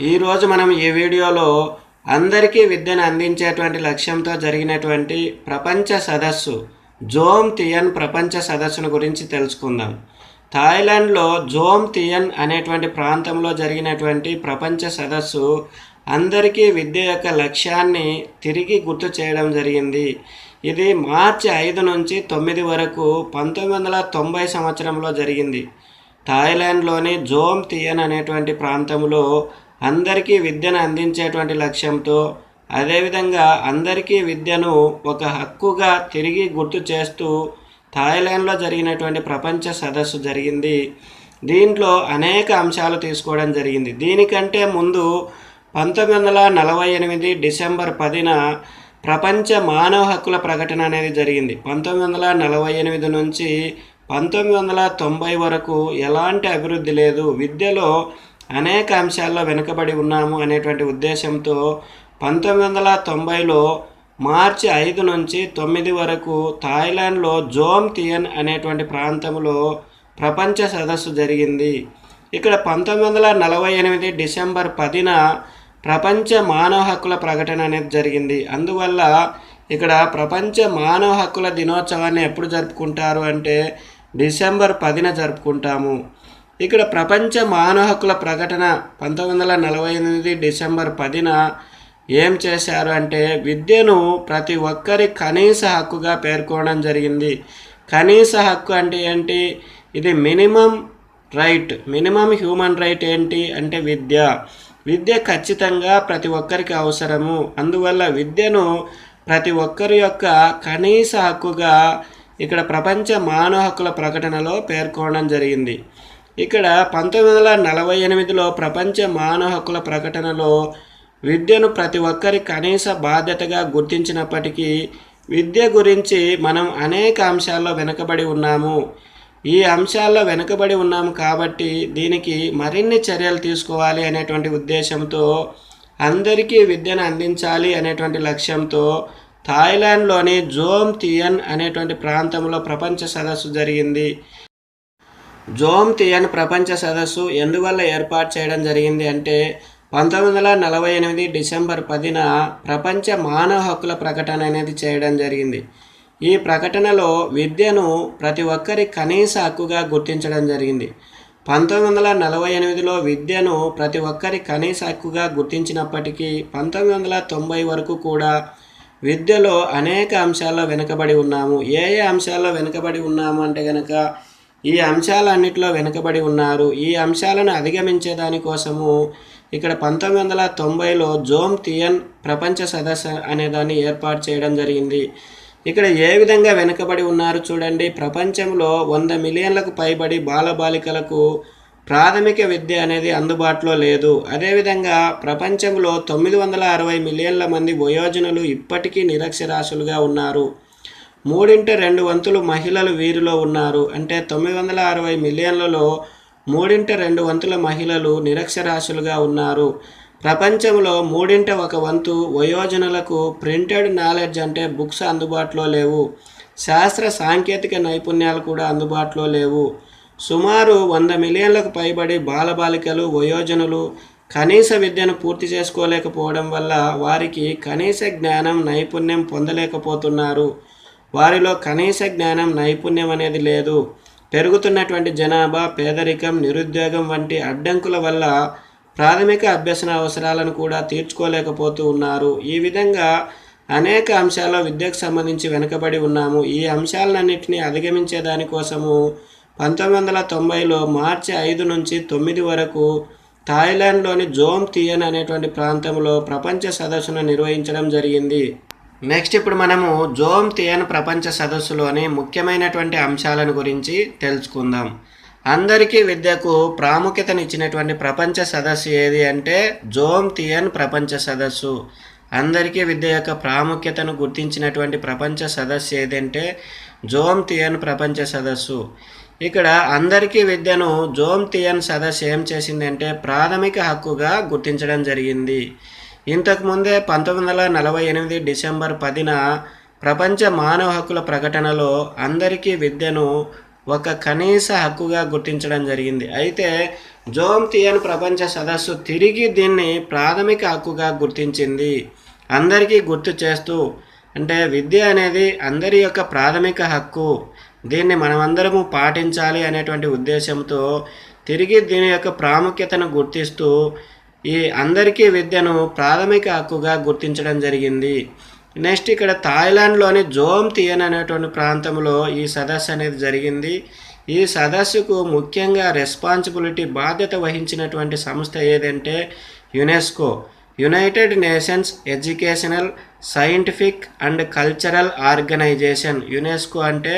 ఈరోజు మనం ఈ వీడియోలో అందరికీ విద్యను అందించేటువంటి లక్ష్యంతో జరిగినటువంటి ప్రపంచ సదస్సు జోమ్ తియన్ ప్రపంచ సదస్సును గురించి తెలుసుకుందాం. థాయిలాండ్లో జోమ్ తియన్ అనేటువంటి ప్రాంతంలో జరిగినటువంటి ప్రపంచ సదస్సు అందరికీ విద్య యొక్క లక్ష్యాన్ని తిరిగి గుర్తు చేయడం జరిగింది. ఇది మార్చి ఐదు నుంచి తొమ్మిది వరకు పంతొమ్మిది వందల తొంభై సంవత్సరంలో జరిగింది. థాయిలాండ్లోని జోమ్ తియన్ అనేటువంటి ప్రాంతంలో అందరికీ విద్యను అందించేటువంటి లక్ష్యంతో అదేవిధంగా అందరికీ విద్యను ఒక హక్కుగా తిరిగి గుర్తు చేస్తూ థాయిలాండ్లో జరిగినటువంటి ప్రపంచ సదస్సు జరిగింది. దీంట్లో అనేక అంశాలు తీసుకోవడం జరిగింది. దీనికంటే ముందు పంతొమ్మిది వందల నలభై ఎనిమిది డిసెంబర్ పదిన ప్రపంచ మానవ హక్కుల ప్రకటన అనేది జరిగింది. పంతొమ్మిది వందల నలభై ఎనిమిది నుంచి పంతొమ్మిది వందల తొంభై వరకు ఎలాంటి అభివృద్ధి లేదు. విద్యలో అనేక అంశాల్లో వెనుకబడి ఉన్నాము అనేటువంటి ఉద్దేశంతో పంతొమ్మిది వందల తొంభైలో మార్చి ఐదు నుంచి తొమ్మిది వరకు థాయిలాండ్లో జోమ్ థియన్ అనేటువంటి ప్రాంతంలో ప్రపంచ సదస్సు జరిగింది. ఇక్కడ పంతొమ్మిది వందల నలభై ఎనిమిది డిసెంబర్ పదిన ప్రపంచ మానవ హక్కుల ప్రకటన అనేది జరిగింది. అందువల్ల ఇక్కడ ప్రపంచ మానవ హక్కుల దినోత్సవాన్ని ఎప్పుడు జరుపుకుంటారు అంటే డిసెంబర్ పదిన జరుపుకుంటాము. ఇక్కడ ప్రపంచ మానవ హక్కుల ప్రకటన పంతొమ్మిది వందల నలభై ఎనిమిది డిసెంబర్ పదిన ఏం చేశారు అంటే విద్యను ప్రతి ఒక్కరి కనీస హక్కుగా పేర్కొనడం జరిగింది. కనీస హక్కు అంటే ఏంటి? ఇది minimum right minimum human right ఏంటి అంటే విద్య. విద్య ఖచ్చితంగా ప్రతి ఒక్కరికి అవసరము. అందువల్ల విద్యను ప్రతి ఒక్కరి యొక్క కనీస హక్కుగా ఇక్కడ ప్రపంచ మానవ హక్కుల ప్రకటనలో పేర్కొనడం జరిగింది. ఇక్కడ పంతొమ్మిది వందల నలభై ఎనిమిదిలో ప్రపంచ మానవ హక్కుల ప్రకటనలో విద్యను ప్రతి ఒక్కరి కనీస బాధ్యతగా గుర్తించినప్పటికీ విద్య గురించి మనం అనేక అంశాల్లో వెనుకబడి ఉన్నాము. ఈ అంశాల్లో వెనుకబడి ఉన్నాము కాబట్టి దీనికి మరిన్ని చర్యలు తీసుకోవాలి అనేటువంటి ఉద్దేశంతో అందరికీ విద్యను అందించాలి అనేటువంటి లక్ష్యంతో థాయిలాండ్లోని జోమ్ తియన్ అనేటువంటి ప్రాంతంలో ప్రపంచ సదస్సు జరిగింది. జోమ్ తియన్ ప్రపంచ సదస్సు ఎందువల్ల ఏర్పాటు చేయడం జరిగింది అంటే పంతొమ్మిది వందల నలభై ఎనిమిది డిసెంబర్ పదిన ప్రపంచ మానవ హక్కుల ప్రకటన అనేది చేయడం జరిగింది. ఈ ప్రకటనలో విద్యను ప్రతి ఒక్కరి కనీస హక్కుగా గుర్తించడం జరిగింది. పంతొమ్మిది వందల నలభై ఎనిమిదిలో విద్యను ప్రతి ఒక్కరి కనీస హక్కుగా గుర్తించినప్పటికీ పంతొమ్మిది వందల తొంభై వరకు కూడా విద్యలో అనేక అంశాల్లో వెనుకబడి ఉన్నాము. ఏ ఏ అంశాల్లో వెనుకబడి ఉన్నాము అంటే కనుక ఈ అంశాలన్నిటిలో వెనుకబడి ఉన్నారు. ఈ అంశాలను అధిగమించే దానికోసము ఇక్కడ పంతొమ్మిది వందల తొంభైలో జోమ్ థియన్ ప్రపంచ సదస్సు అనే దాన్ని ఏర్పాటు చేయడం జరిగింది. ఇక్కడ ఏ విధంగా వెనుకబడి ఉన్నారు చూడండి. ప్రపంచంలో వంద మిలియన్లకు పైబడి బాలబాలికలకు ప్రాథమిక విద్య అనేది అందుబాటులో లేదు. అదేవిధంగా ప్రపంచంలో తొమ్మిది వందల అరవై మిలియన్ల మంది వయోజనులు ఇప్పటికీ నిరక్షరాస్యులుగా ఉన్నారు. మూడింట రెండు వంతులు మహిళలు వీరిలో ఉన్నారు. అంటే తొమ్మిది వందల అరవై మిలియన్లలో మూడింట రెండు వంతుల మహిళలు నిరక్షరాస్యులుగా ఉన్నారు. ప్రపంచంలో మూడింట ఒక వంతు వయోజనులకు ప్రింటెడ్ నాలెడ్జ్ అంటే బుక్స్ అందుబాటులో లేవు. శాస్త్ర సాంకేతిక నైపుణ్యాలు కూడా అందుబాటులో లేవు. సుమారు వంద మిలియన్లకు పైబడి బాలబాలికలు వయోజనులు కనీస విద్యను పూర్తి చేసుకోలేకపోవడం వల్ల వారికి కనీస జ్ఞానం నైపుణ్యం పొందలేకపోతున్నారు. వారిలో కనీస జ్ఞానం నైపుణ్యం అనేది లేదు. పెరుగుతున్నటువంటి జనాభా పేదరికం నిరుద్యోగం వంటి అడ్డంకుల వల్ల ప్రాథమిక అభ్యసన అవసరాలను కూడా తీర్చుకోలేకపోతూ ఉన్నారు. ఈ విధంగా అనేక అంశాల్లో విద్యకు సంబంధించి వెనుకబడి ఉన్నాము. ఈ అంశాలన్నింటినీ అధిగమించే దానికోసము పంతొమ్మిది వందల తొంభైలో మార్చి ఐదు నుంచి తొమ్మిది వరకు థాయిలాండ్లోని జోమ్ థియన్ అనేటువంటి ప్రాంతంలో ప్రపంచ సదస్సును నిర్వహించడం జరిగింది. నెక్స్ట్ ఇప్పుడు మనము జోమ్ తియన్ ప్రపంచ సదస్సులోని ముఖ్యమైనటువంటి అంశాలను గురించి తెలుసుకుందాం. అందరికీ విద్యకు ప్రాముఖ్యతనిచ్చినటువంటి ప్రపంచ సదస్సు ఏది అంటే జోమ్ తియన్ ప్రపంచ సదస్సు. అందరికీ విద్య యొక్క ప్రాముఖ్యతను గుర్తించినటువంటి ప్రపంచ సదస్సు ఏదంటే జోమ్ తియన్ ప్రపంచ సదస్సు. ఇక్కడ అందరికీ విద్యను జోమ్ తియన్ సదస్సు ఏం చేసిందంటే ప్రాథమిక హక్కుగా గుర్తించడం జరిగింది. ఇంతకుముందే పంతొమ్మిది వందల నలభై ఎనిమిది డిసెంబర్ పదిన ప్రపంచ మానవ హక్కుల ప్రకటనలో అందరికీ విద్యను ఒక కనీస హక్కుగా గుర్తించడం జరిగింది. అయితే జోమ్ థియన్ ప్రపంచ సదస్సు తిరిగి దీన్ని ప్రాథమిక హక్కుగా గుర్తించింది. అందరికీ గుర్తు చేస్తూ అంటే విద్య అనేది అందరి యొక్క ప్రాథమిక హక్కు. దీన్ని మనమందరము పాటించాలి అనేటువంటి ఉద్దేశంతో తిరిగి దీని యొక్క ప్రాముఖ్యతను గుర్తిస్తూ ఈ అందరికీ విద్యను ప్రాథమిక హక్కుగా గుర్తించడం జరిగింది. నెక్స్ట్ ఇక్కడ థాయిలాండ్లోని జోమ్ తియన్ అనేటువంటి ప్రాంతంలో ఈ సదస్సు అనేది జరిగింది. ఈ సదస్సుకు ముఖ్యంగా రెస్పాన్సిబిలిటీ బాధ్యత వహించినటువంటి సంస్థ ఏదంటే UNESCO. United Nations Educational Scientific and Cultural Organization. UNESCO అంటే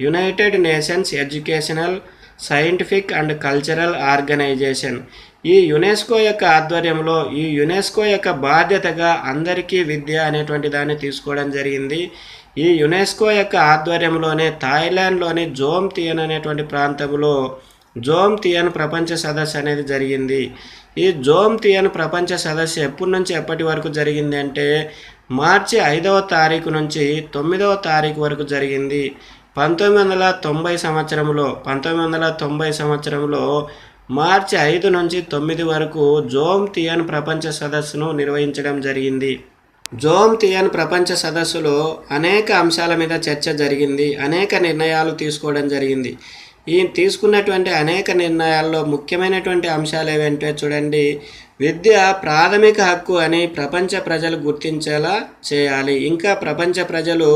United Nations Educational Scientific and Cultural Organization. ఈ యునెస్కో యొక్క ఆధ్వర్యంలో ఈ యునెస్కో యొక్క బాధ్యతగా అందరికీ విద్య అనేటువంటి దాన్ని తీసుకోవడం జరిగింది. ఈ యునెస్కో యొక్క ఆధ్వర్యంలోనే థాయిలాండ్లోని జోమ్ తియన్ అనేటువంటి ప్రాంతంలో జోమ్ తియన్ ప్రపంచ సదస్సు అనేది జరిగింది. ఈ జోమ్ తియన్ ప్రపంచ సదస్సు ఎప్పటి నుంచి ఎప్పటి వరకు జరిగింది అంటే మార్చి ఐదవ తారీఖు నుంచి తొమ్మిదవ తారీఖు వరకు జరిగింది. పంతొమ్మిది వందల తొంభై సంవత్సరంలో పంతొమ్మిది వందల తొంభై సంవత్సరంలో మార్చి ఐదు నుంచి తొమ్మిది వరకు జోమ్ తియన్ ప్రపంచ సదస్సును నిర్వహించడం జరిగింది. జోమ్ తియన్ ప్రపంచ సదస్సులో అనేక అంశాల మీద చర్చ జరిగింది అనేక నిర్ణయాలు తీసుకోవడం జరిగింది. ఈ తీసుకున్నటువంటి అనేక నిర్ణయాల్లో ముఖ్యమైనటువంటి అంశాలు ఏవంటే చూడండి విద్య ప్రాథమిక హక్కు అని ప్రపంచ ప్రజలు గుర్తించేలా చేయాలి. ఇంకా ప్రపంచ ప్రజలు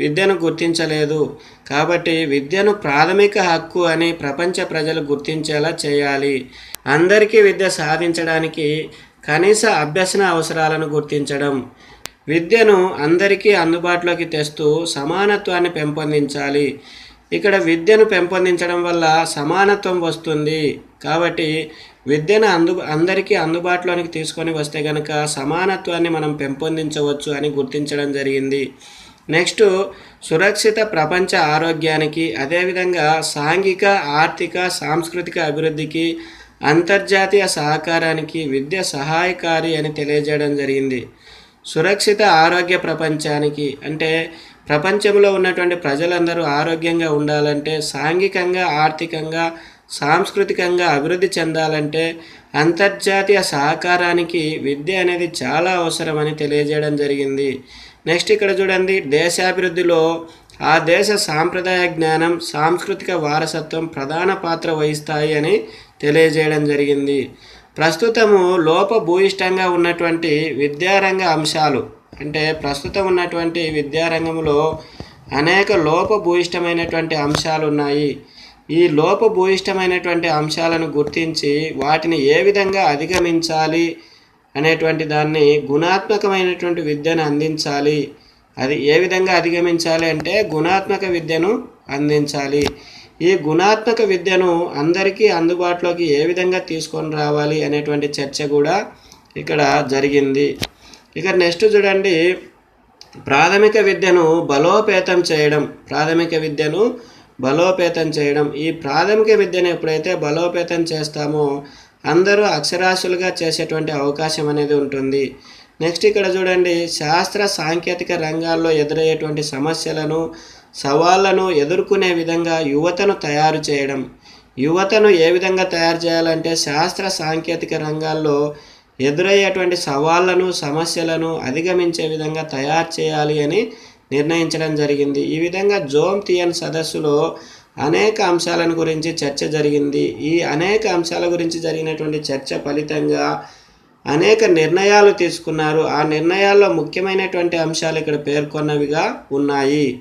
విద్యను గుర్తించలేదు. కాబట్టి విద్యను ప్రాథమిక హక్కు అని ప్రపంచ ప్రజలు గుర్తించేలా చేయాలి. అందరికీ విద్య సాధించడానికి కనీస అభ్యసన అవసరాలను గుర్తించడం. విద్యను అందరికీ అందుబాటులోకి తెస్తూ సమానత్వాన్ని పెంపొందించాలి. ఇక్కడ విద్యను పెంపొందించడం వల్ల సమానత్వం వస్తుంది. కాబట్టి విద్యను అందు అందరికీ అందుబాటులోనికి తీసుకొని వస్తే కనుక సమానత్వాన్ని మనం పెంపొందించవచ్చు అని గుర్తించడం జరిగింది. నెక్స్ట్ సురక్షిత ప్రపంచ ఆరోగ్యానికి అదేవిధంగా సాంఘిక ఆర్థిక సాంస్కృతిక అభివృద్ధికి అంతర్జాతీయ సహకారానికి విద్య సహాయకారి అని తెలియజేయడం జరిగింది. సురక్షిత ఆరోగ్య ప్రపంచానికి అంటే ప్రపంచంలో ఉన్నటువంటి ప్రజలందరూ ఆరోగ్యంగా ఉండాలంటే సాంఘికంగా ఆర్థికంగా సాంస్కృతికంగా అభివృద్ధి చెందాలంటే అంతర్జాతీయ సహకారానికి విద్య అనేది చాలా అవసరమని తెలియజేయడం జరిగింది. నెక్స్ట్ ఇక్కడ చూడండి దేశాభివృద్ధిలో ఆ దేశ సాంప్రదాయ జ్ఞానం సాంస్కృతిక వారసత్వం ప్రధాన పాత్ర వహిస్తాయి అని తెలియజేయడం జరిగింది. ప్రస్తుతము లోపభూయిష్టంగా ఉన్నటువంటి విద్యారంగ అంశాలు అంటే ప్రస్తుతం ఉన్నటువంటి విద్యారంగంలో అనేక లోపభూయిష్టమైనటువంటి అంశాలు ఉన్నాయి. ఈ లోపభూయిష్టమైనటువంటి అంశాలను గుర్తించి వాటిని ఏ విధంగా అధిగమించాలి అనేటువంటి దాన్ని గుణాత్మకమైనటువంటి విద్యను అందించాలి. అది ఏ విధంగా అధిగమించాలి అంటే గుణాత్మక విద్యను అందించాలి. ఈ గుణాత్మక విద్యను అందరికీ అందుబాటులోకి ఏ విధంగా తీసుకొని రావాలి అనేటువంటి చర్చ కూడా ఇక్కడ జరిగింది. ఇక నెక్స్ట్ చూడండి. ప్రాథమిక విద్యను బలోపేతం చేయడం. ప్రాథమిక విద్యను బలోపేతం చేయడం. ఈ ప్రాథమిక విద్యను ఎప్పుడైతే బలోపేతం చేస్తామో అందరూ అక్షరాస్యులుగా చేసేటువంటి అవకాశం అనేది ఉంటుంది. నెక్స్ట్ ఇక్కడ చూడండి శాస్త్ర సాంకేతిక రంగాల్లో ఎదురయ్యేటువంటి సమస్యలను సవాళ్ళను ఎదుర్కొనే విధంగా యువతను తయారు చేయడం. యువతను ఏ విధంగా తయారు చేయాలంటే శాస్త్ర సాంకేతిక రంగాల్లో ఎదురయ్యేటువంటి సవాళ్ళను సమస్యలను అధిగమించే విధంగా తయారు చేయాలి అని నిర్ణయించడం జరిగింది. ఈ విధంగా జోమ్ థియన్ సదస్సులో అనేక అంశాలను గురించి చర్చ జరిగింది. ఈ అనేక అంశాల గురించి జరిగినటువంటి చర్చ ఫలితంగా అనేక నిర్ణయాలు తీసుకున్నారు. ఆ నిర్ణయాల్లో ముఖ్యమైనటువంటి అంశాలు ఇక్కడ పేర్కొన్నవిగా ఉన్నాయి.